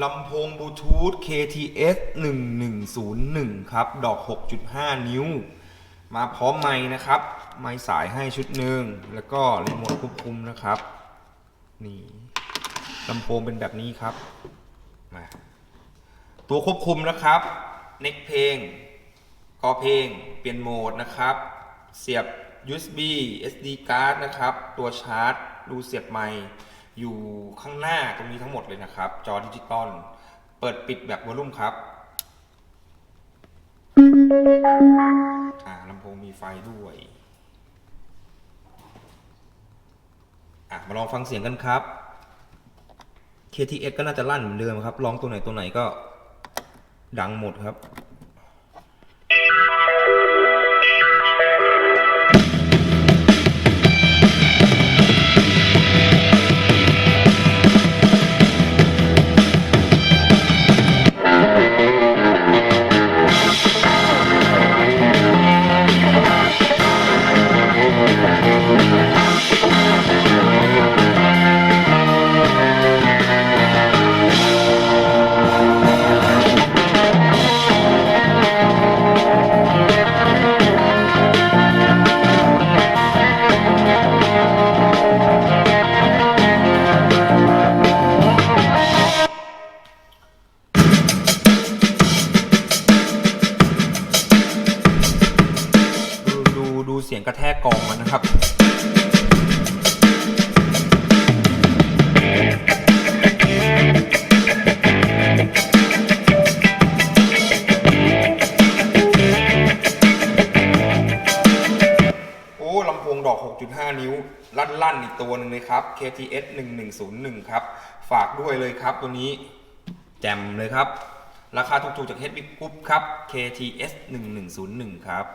ลำโพงบลูทูธ KTS 1101 ครับ ดอก 6.5 นิ้ว มาพร้อมไม้นะครับ ไม้สายให้ชุดหนึ่ง แล้วก็รีโมทควบคุมนะครับ นี่ลำโพงเป็นแบบนี้ครับ มาตัวควบคุมนะครับ เน็กเพลงกอเพลง เปลี่ยนโหมดนะครับ เสียบ USB SD card นะครับ ตัวชาร์จ รูเสียบไมค์ อยู่ข้างหน้าตรงนี้ทั้งหมดเลยนะครับ จอดิจิตอล เปิดปิดแบบวอลลุ่มครับอ่าลำโพงมีไฟด้วยอะมาลองฟังเสียงกันครับ KTX ก็น่าจะลั่นเหมือนเดิมครับร้องตัวไหนตัวไหนก็ดังหมดครับ เสียงกระแทกกองมันนะครับโอ้ลำโพงดอก 6.5 นิ้วลั่นลั่นๆ อีกตัวหนึ่งเลยครับ KTS 1101 ครับ ฝากด้วยเลยครับ ตัวนี้ แจ่มเลยครับ ราคาถูกๆ จาก h b Group ครับ KTS 1101 ครับ